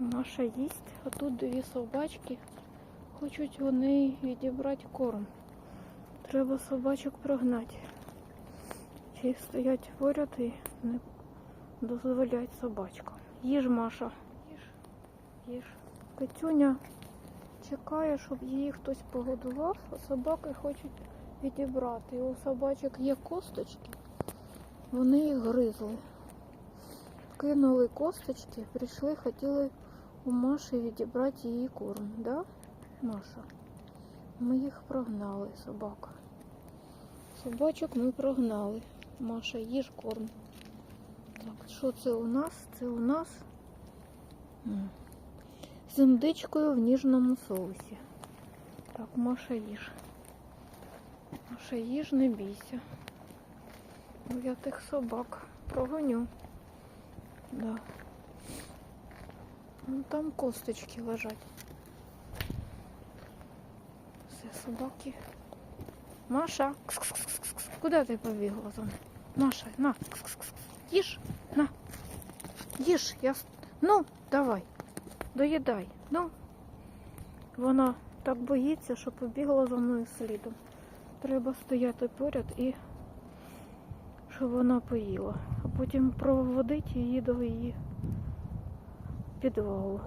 Маша їсть, а тут дві собачки. Хочуть вони відібрати корм. Треба собачок прогнати. Чи стоять поряд і не дозволять собачкам. Їж, Маша. Їж. Їж. Катюня чекає, щоб її хтось погодував, а собаки хочуть відібрати. І у собачок є косточки, вони їх гризли. Кинули косточки, прийшли, хотіли у Маші відібрати її корм, да, Маша? Ми їх прогнали, собака. Собачок ми прогнали. Маша, їж корм. Так, що це у нас? Це у нас з індичкою в ніжному соусі. Так, Маша їж. Маша їж, не бійся. Я тих собак прогоню. Да. Ну, там косточки лежать. Все, собаки. Маша, кс-кс-кс-кс-кс. куди ти побігла там? Маша, на, кс-кс-кс. їж, на. Їж, я... Ну, давай, доїдай, ну. Вона так боїться, що побігла за мною слідом. Треба стояти поряд і щоб вона поїла. А потім проводити її до її підвалу.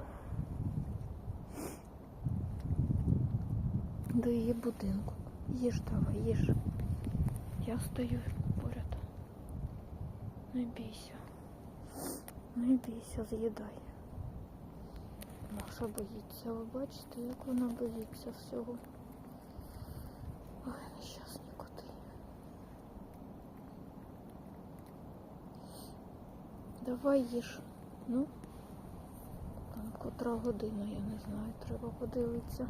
До її будинку. Їж давай, їж. Я стою поряд. Не бійся. Не бійся, з'їдай. Маша боїться. Ви бачите, як вона боїться всього. Ой, нещасні коти. Давай їж. Ну, котра година, я не знаю, треба подивитися.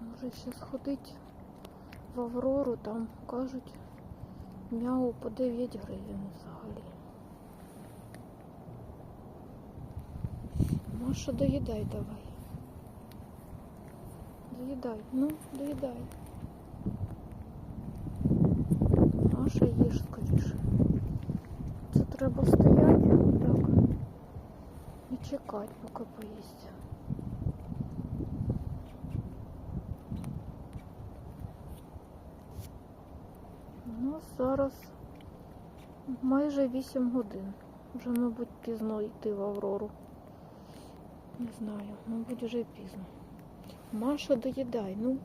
Може ще сходить в Аврору, там кажуть м'яу по 9 гривень взагалі. Маша, доїдай давай. Доїдай, ну, доїдай. Маша, їж скоріше. Це треба стояти так і чекати, поки поїсть. У нас зараз майже 8 годин. Вже, мабуть, пізно йти в Аврору. Не знаю, мабуть, вже пізно. Маша, доїдай, ну.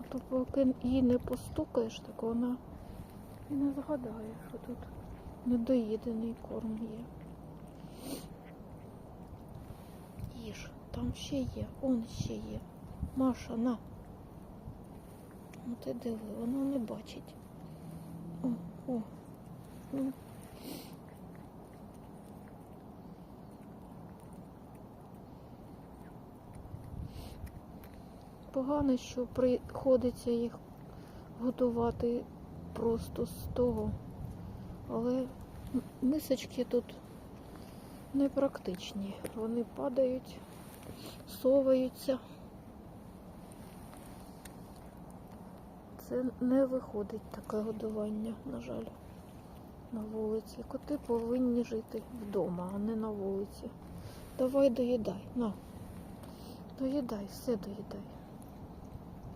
А то поки її не постукаєш, так вона і не згадає, що тут недоїдений корм є. Їж, там ще є, он ще є. Маша, на. Ну ти диви, вона не бачить. О, о. Ну. Погано, що приходиться їх готувати просто з того. Але мисочки тут непрактичні. Вони падають, соваються. Це не виходить таке годування, на жаль, на вулиці. Коти повинні жити вдома, а не на вулиці. Давай доїдай, на. Доїдай, все доїдай.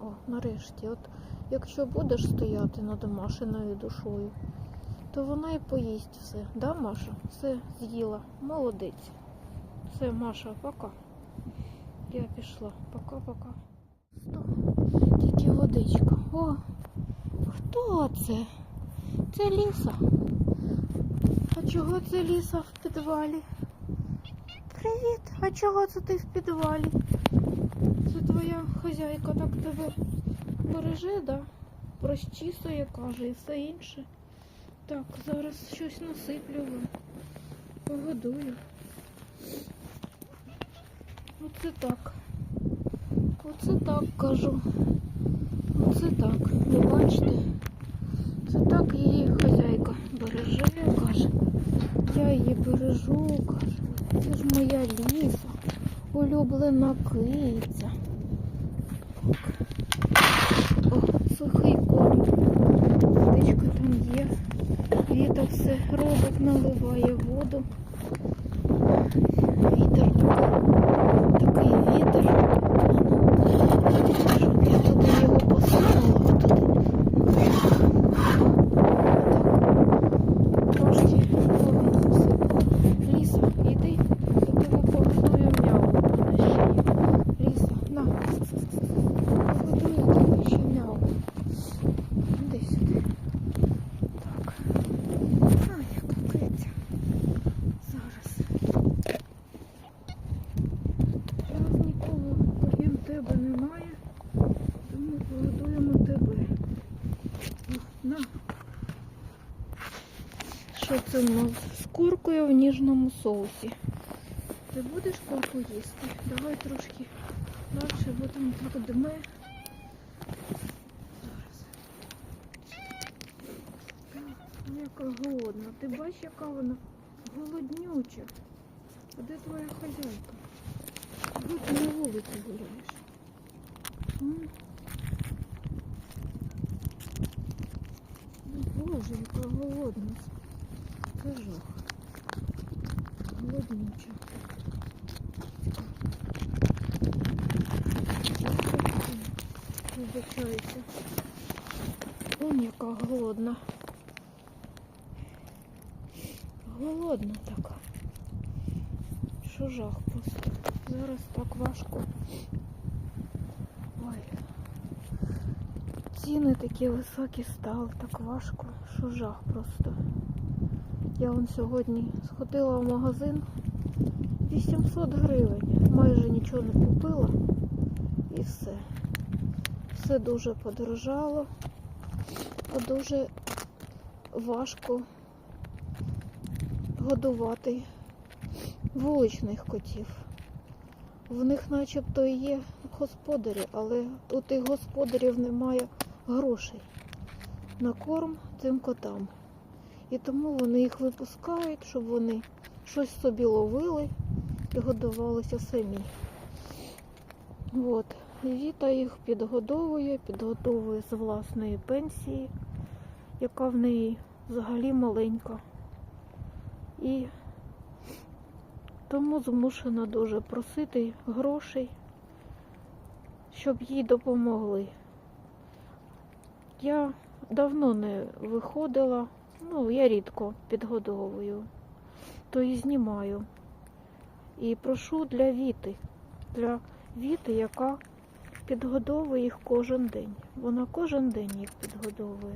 О, нарешті, от якщо будеш стояти над Машиною душою, то вона і поїсть все. Да, Маша? Все з'їла. Молодець. Все, Маша, пока. Я пішла. Пока-пока. Тільки водичка. О, хто це? Це ліса. А чого це ліса в підвалі? Привіт, а чого це ти в підвалі? Це твоя хазяйка так тебе береже, да? Розчісує, каже, і все інше. Так, зараз щось насиплю. Погодую. Оце так. Оце так кажу. Оце так. Ви бачите? Це так її хазяйка береже, каже. Я її бережу, каже. Це ж моя ліса, улюблена киця. О, сухий корм. Водичка там є. Віта все робить, наливає воду. Ліса, йди, я тебе погодую м'яу на шиї. Ліса, на. Погодую тебе ще м'яу. Іди сюди. Так. А, яка киця. Зараз. Зараз нікого крім тебе немає. Тому погодуємо тебе. О, На. Що це у нас? З куркою в соусі. Ти будеш курку їсти? Давай трошки далі, бо там так дме. Яка голодна. Ти бачиш, яка вона голоднюча. А де твоя хазяйка? Чого ти на вулиці гуляєш? Боже, яка голодна. Це жах. Голоднюча. Вибачаюся. Он яка голодна. Голодна така. Що жах просто. Зараз так важко. Ой. Ціни такі високі стали, так важко, що жах просто. Я вон сьогодні сходила в магазин 800 гривень. Майже нічого не купила і все. Все дуже подорожало, а дуже важко годувати вуличних котів. В них начебто і є господарі, але у тих господарів немає грошей на корм цим котам. І тому вони їх випускають, щоб вони щось собі ловили і годувалися самі. От. Віта їх підгодовує, підгодовує з власної пенсії, яка в неї взагалі маленька. І тому змушена дуже просити грошей, щоб їй допомогли. Я давно не виходила, ну, я рідко підгодовую, то і знімаю. І прошу для Віти, для Віти, яка підгодовує їх кожен день. Вона кожен день їх підгодовує.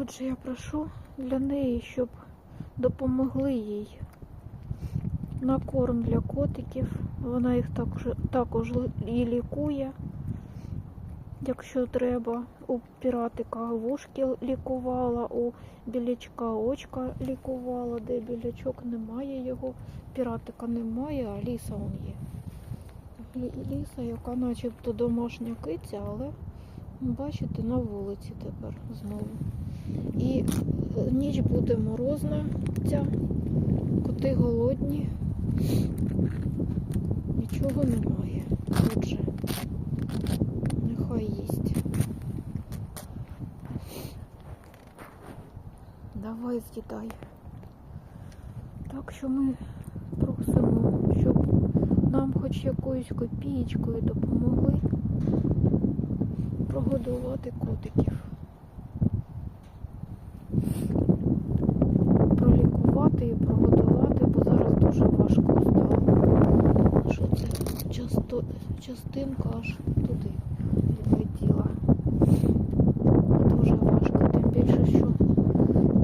Отже, я прошу для неї, щоб допомогли їй на корм для котиків. Вона їх також, також і лікує, якщо треба. У піратика вушки лікувала, у білячка очка лікувала, де білячок немає його, піратика немає, а ліса он є. Ліса, яка начебто домашня киця, але бачите, на вулиці тепер знову. І е, ніч буде морозна ця, коти голодні, нічого немає. Отже, нехай їсть. Давай з'їдай. Так що ми просимо, щоб нам хоч якоюсь копієчкою допомогли прогодувати котиків. пролікувати і прогодувати, бо зараз дуже важко стало. Що це частинка аж туди відлетіла. Дуже важко, тим більше, що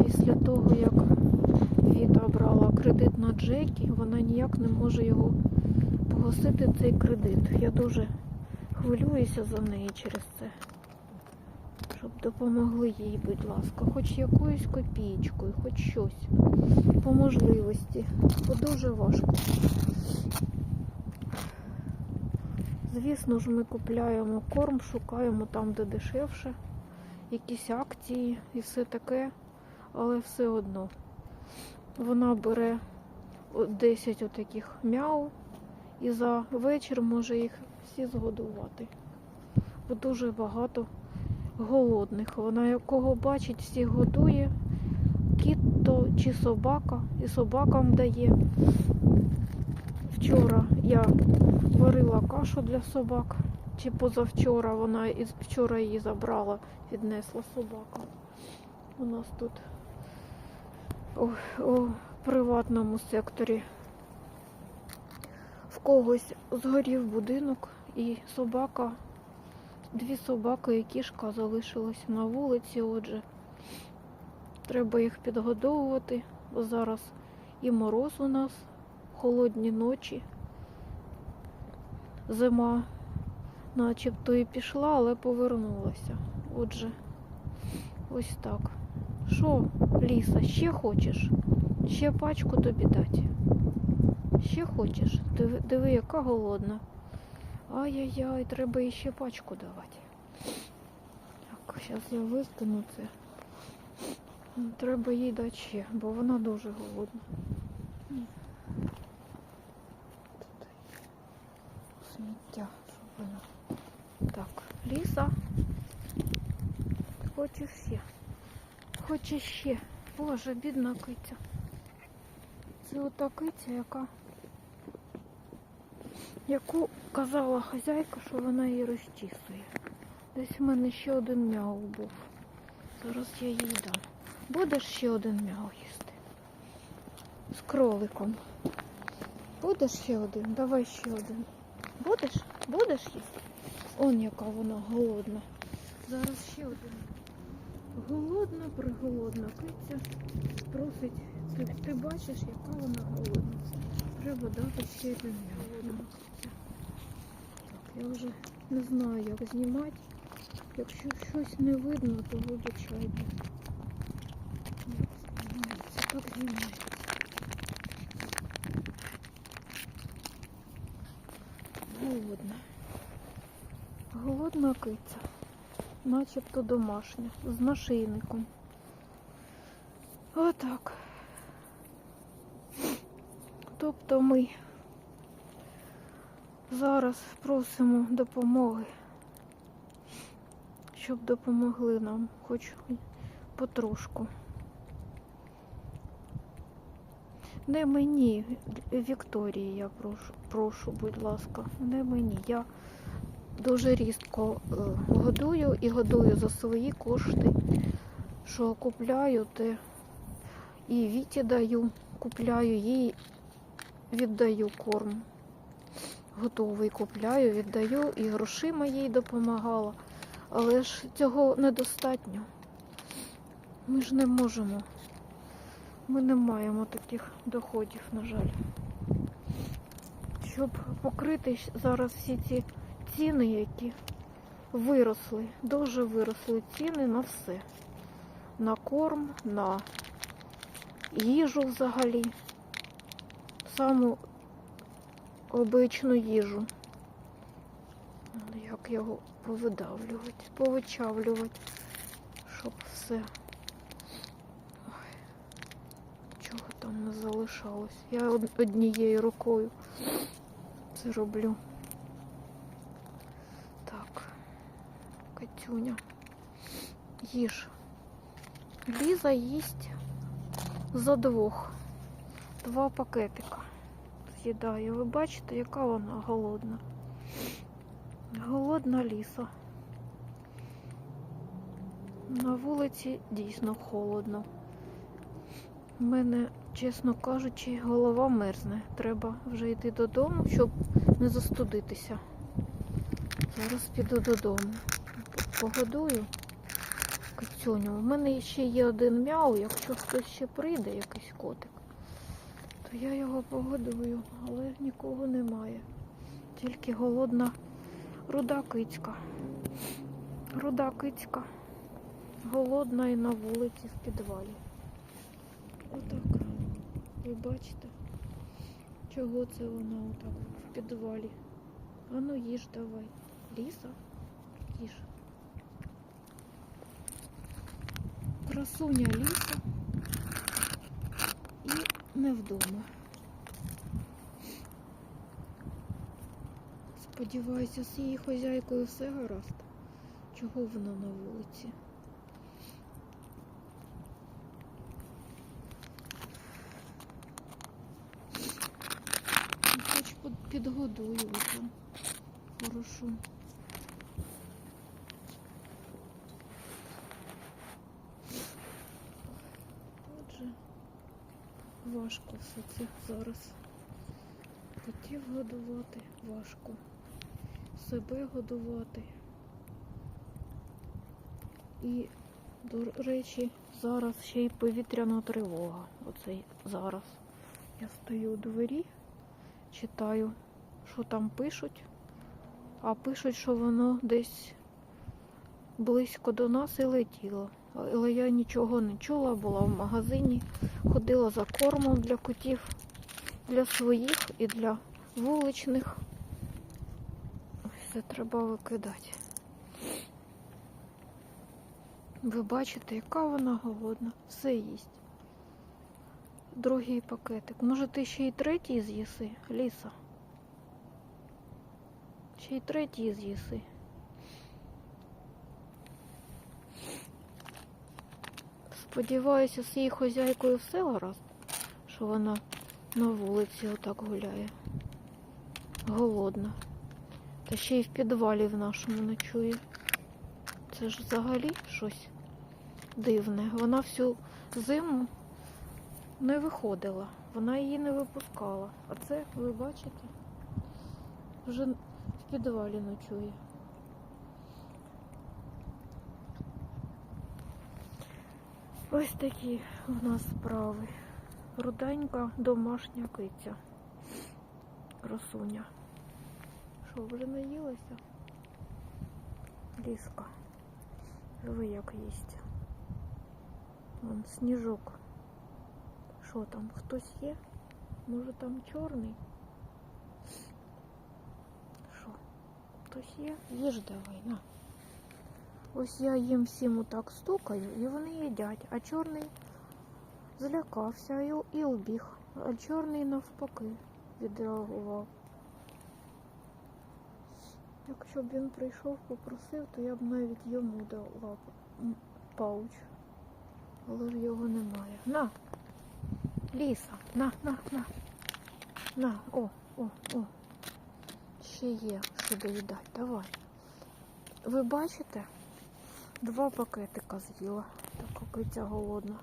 після того, як Віта брала кредит на Джекі, вона ніяк не може його погасити цей кредит. Я дуже хвилююся за неї через це. Щоб допомогли їй, будь ласка, хоч якоюсь копійкою, хоч щось по можливості, бо дуже важко. Звісно ж, ми купляємо корм, шукаємо там, де дешевше, якісь акції і все таке, але все одно. Вона бере 10 отаких мяу і за вечір може їх всі згодувати. Бо дуже багато голодних. Вона якого бачить, всіх годує. Кіт то чи собака, і собакам дає. Вчора я варила кашу для собак, чи позавчора вона вчора її забрала, віднесла собака. У нас тут у, приватному секторі. В когось згорів будинок і собака, дві собаки і кішка залишилися на вулиці. Отже, треба їх підгодовувати, зараз і мороз у нас, холодні ночі. Зима начебто і пішла, але повернулася. Отже, ось так. Що, Ліса, ще хочеш? Ще пачку тобі дати? Ще хочеш? Диви, диви, яка голодна. Ай-яй-яй, треба їй ще пачку давати. Так, зараз я вистану це. Треба їй дати ще, бо вона дуже голодна. Сміття, щоб вона. Так, Ліса. Хочеш ще? Хоче ще. Боже, бідна киця. Це ота киця, яка яку казала хазяйка, що вона її розчісує. Десь в мене ще один мяу був. Зараз я їй дам. Будеш ще один мяу їсти? З кроликом. Будеш ще один? Давай ще один. Будеш? Будеш їсти? Он яка вона голодна. Зараз ще один. Голодна, приголодна киця просить. Ти, ти бачиш, яка вона голодна. Треба дати ще один голодна киця. Я вже не знаю, як знімати. Якщо щось не видно, то вибачайте. Як знімається, так знімається. Голодна. Голодна киця начебто домашня, з нашийником. Отак. Тобто ми зараз просимо допомоги, щоб допомогли нам хоч потрошку. Не мені, Вікторії, я прошу, прошу, будь ласка, не мені. Я дуже рідко е, годую і годую за свої кошти, що купляю, те і Віті даю, купляю, їй віддаю корм. Готовий купляю, віддаю і грошима їй допомагала. Але ж цього недостатньо. Ми ж не можемо. Ми не маємо таких доходів, на жаль. Щоб покрити зараз всі ці ціни, які виросли, дуже виросли ціни на все. На корм, на їжу взагалі, саму обичну їжу. Як його повидавлювати, повичавлювати, щоб все. Ой, чого там не залишалось. Я однією рукою це роблю. Так, Катюня, їж. Ліза їсть за двох. Два пакетика з'їдає. Ви бачите, яка вона голодна. Голодна ліса. На вулиці дійсно холодно. У мене, чесно кажучи, голова мерзне. Треба вже йти додому, щоб не застудитися. Зараз піду додому. Погодую кицюню. У мене ще є один мяу, якщо хтось ще прийде, якийсь котик, то я його погодую, але нікого немає. Тільки голодна руда кицька. Руда кицька. Голодна і на вулиці в підвалі. Отак. Ви бачите, чого це вона отак в підвалі? Ану їж давай. Ліса, їж. Красуня ліса і не вдома. Сподіваюся, з її хазяйкою все гаразд. Чого вона на вулиці? Хоч підгодую вже. Хорошо. Отже, важко все це зараз. Котів годувати важко. Себе годувати. І, до речі, зараз ще й повітряна тривога. Оцей зараз. Я стою у двері, читаю, що там пишуть, а пишуть, що воно десь близько до нас і летіло. Але я нічого не чула, була в магазині, ходила за кормом для котів, для своїх і для вуличних. Це треба викидати. Ви бачите, яка вона голодна. Все їсть. Другий пакетик. Може, ти ще й третій з'їси, Ліса? Ще й третій з'їси. Сподіваюся, з її хозяйкою все гаразд, що вона на вулиці отак гуляє. Голодна. Та ще й в підвалі в нашому ночує. Це ж взагалі щось дивне. Вона всю зиму не виходила, вона її не випускала. А це, ви бачите, вже в підвалі ночує. Ось такі у нас справи. Руденька домашня киця. Красуня. Що, вже наїлася? Ліска. Ви як їсть. Вон сніжок. Що там? Хтось є? Може там чорний? Що? Хтось є? Їж давай, на. Ось я їм всім отак стукаю, і вони їдять, а чорний злякався і, і убіг. А чорний навпаки відреагував. Якщо б він прийшов, попросив, то я б навіть йому дала пауч. Але ж його немає. На! Ліса, на, на, на. На, о, о, о. Ще є, що доїдати. Давай. Ви бачите? Два пакетика з'їла. Така киця голодна.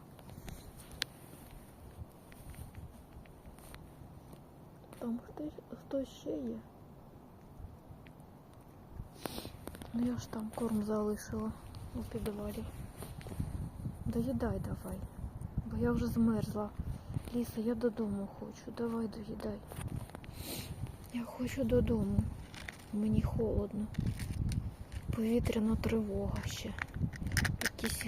Там хтось, хтось ще є. Ну я ж там корм залишила у підвалі. Доїдай давай, бо я вже змерзла. Ліса, я додому хочу. Давай доїдай. Я хочу додому. Мені холодно. Повітряна тривога ще. Якісь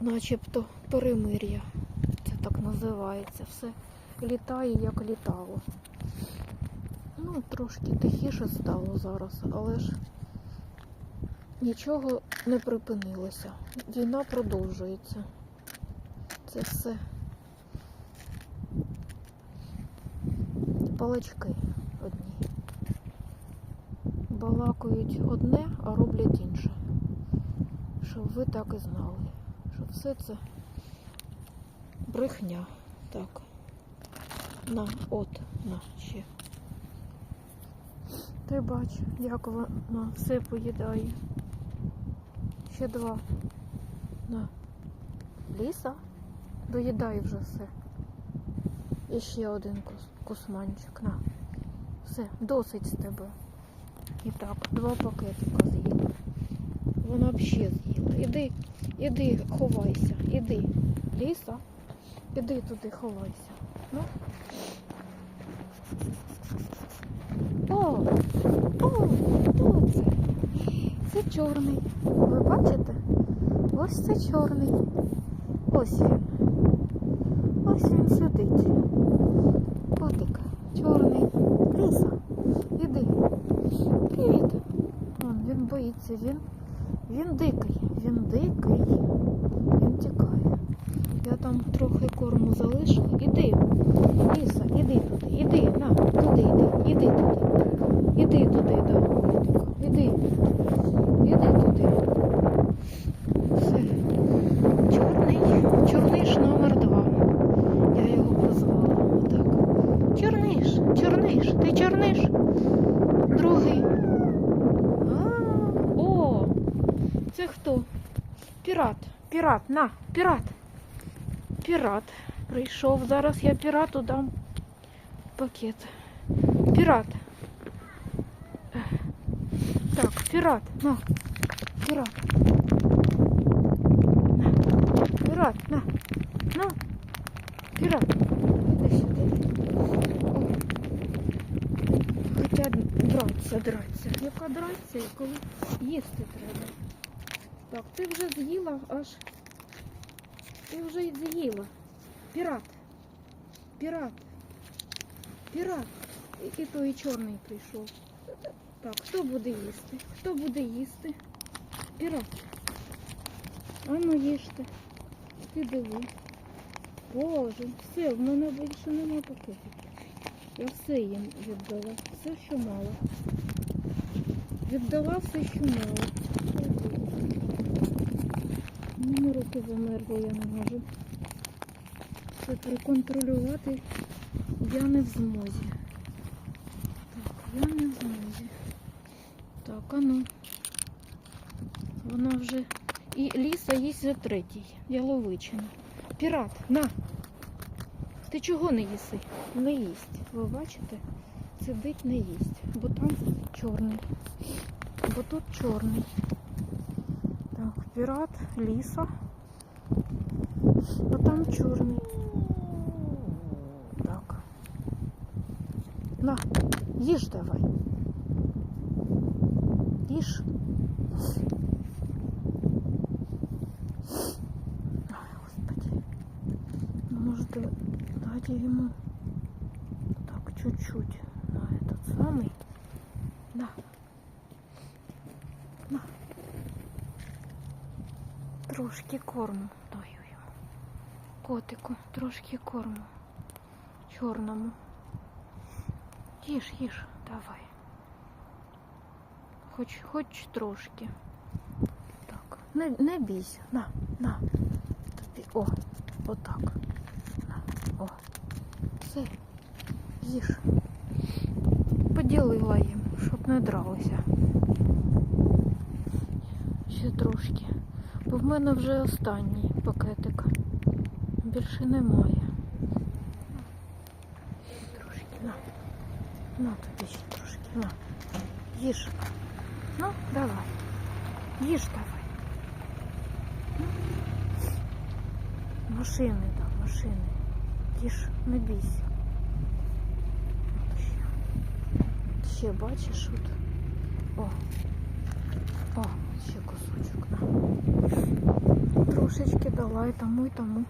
начебто перемир'я. Це так називається. Все літає, як літало. Ну, трошки тихіше стало зараз, але ж нічого не припинилося. Війна продовжується. Це все палачки одні. Балакають одне, а роблять інше. Щоб ви так і знали, що все це брехня. Так. На, от, на, ще. Ти бач, як вона все поїдає. Ще два. На. Ліса, доїдай вже все. І ще один кус, кусманчик. На. Все, досить з тебе. І так, два пакетика з'їла. Вона ще з'їла. Іди, іди, ховайся, іди. Ліса, іди туди, ховайся. Ну. О, о, хто це? Це чорний. Ви бачите? Ось це чорний. Ось він. Ось він сидить. Котик, чорний. Ліса, іди. Привіт. Він боїться, він, він дикий, він дикий. Пірат. Пірат, на, пірат. Пірат. прийшов. Зараз я пірату дам пакет. Пірат. Ех. Так, пірат. На. Пірат. На. Пірат, на. На. Пірат. Іди сюди. О. Хоча драться, драться. Яка драться, і коли їсти треба. Так, ти вже з'їла аж. Ти вже й з'їла. Пірат. Пірат. Пірат. І, і той чорний прийшов. Так, хто буде їсти? Хто буде їсти? Пірат. А ну їжте. Ти диви. Боже, все, в мене більше нема пакетів. Я все їм віддала. Все, що мало. Віддала все, що мало. Мене руки замерзли, я не можу. Це проконтролювати я не в змозі. Так, я не в змозі. Так, а ну. Вона вже. І ліса їсть за третій. Яловичина. Пірат, на! Ти чого не їси? Не їсть. Ви бачите? Сидить, не їсть. Бо там чорний. Бо тут чорний. Так, пірат, ліса. А там чорний. Так. На, їж давай. Їж. Ой, Господи. Ну, может, дать ему так чуть-чуть на этот самый. Трошки корму даю йому. Котику, трошки корму. Чорному. Їж, їж, давай. Хоч, хоч трошки. Так, не, не бійся. На, на. Тобі. О, отак. На, о. Все. Їж. Поділила їм, щоб не дралися. Ще трошки. В мене вже останній пакетик. Більше немає. Трошки, на. На тобі ще трошки. На. Їж. Ну, давай. Їж давай. Машини, да, машини. Їж, не бійся. Ще, бачиш от. О. О, ще кусочок. Трошечки дала і тому, і тому.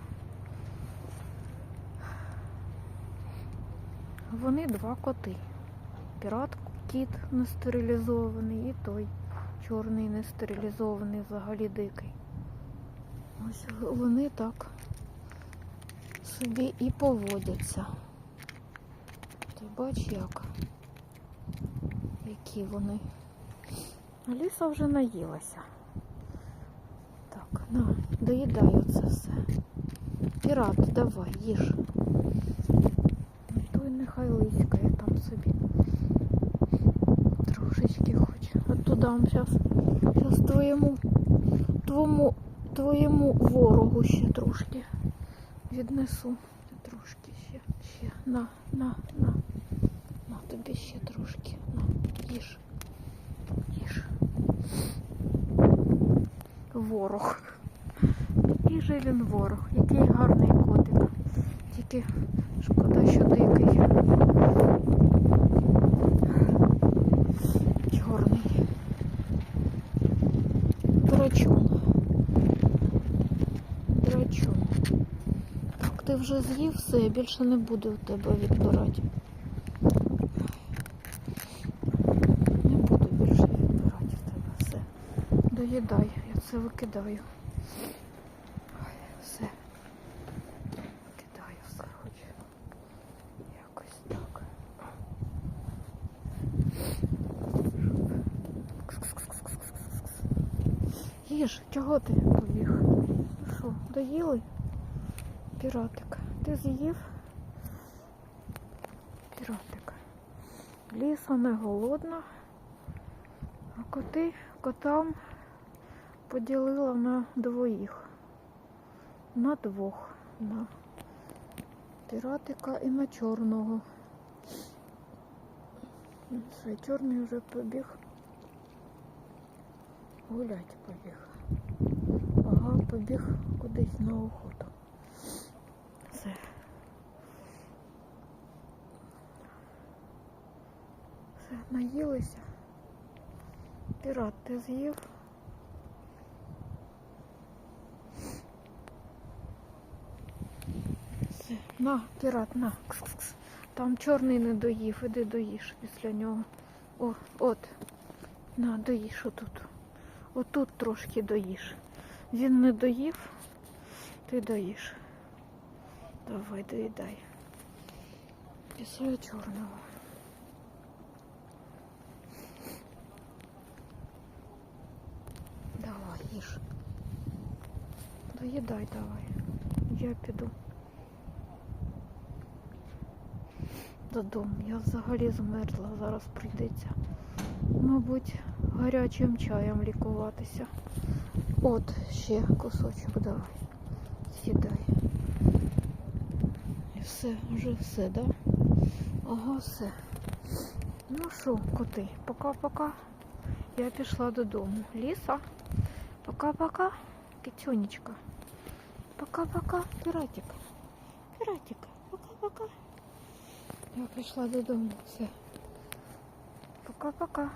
Вони два коти. Пірат кіт не стерилізований і той чорний не стерилізований, взагалі дикий. Ось вони так собі і поводяться. Ти бач як? Які вони. Аліса вже наїлася. Так, на, доїдай оце все. Пірат, давай, їж. Той нехай лиськає там собі. Трошечки хоч. А туди зараз. Зараз твоєму, твоєму, твоєму ворогу ще трошки віднесу. Трошки ще, ще. На, на, на. На тобі ще трошки. На. Їж. Ворог. Який же він ворог, який гарний котик. Тільки шкода, що дикий. Чорний. Драчун. Драчун. Так, ти вже з'їв все, я більше не буду у тебе відбирати. Не буду більше відбирати в тебе все. Доїдай, це викидаю. Все. Кидаю все хоч. Якось так. Їж, чого ти побіг? Що, доїли? Піратик. Ти з'їв? Піратик. Ліса не голодна. А коти котам поділила на двоїх. На двох. На. піратика і на чорного. Все, чорний вже побіг. Гулять побіг. Ага, побіг кудись на охоту. Все. Все, наїлися. Пірат, ти з'їв? На, пірат, на. Кс-кс-кс. Там чорний не доїв, іди доїш після нього. О, от. На, доїш отут. Отут трошки доїш. Він не доїв, ти доїш. Давай, доїдай. Після чорного. Давай, їж. Доїдай давай. Я піду. Додому. Я взагалі змерзла, зараз прийдеться. Мабуть, гарячим чаєм лікуватися. От ще кусочок давай. Сідай. І все, вже все, да? Ага, все. Ну що, коти, пока-пока. Я пішла додому. Ліса. Пока-пока. Кицюнечка. Пока-пока. Піратик. Пока-пока. Я прийшла додому. Все. Пока-пока.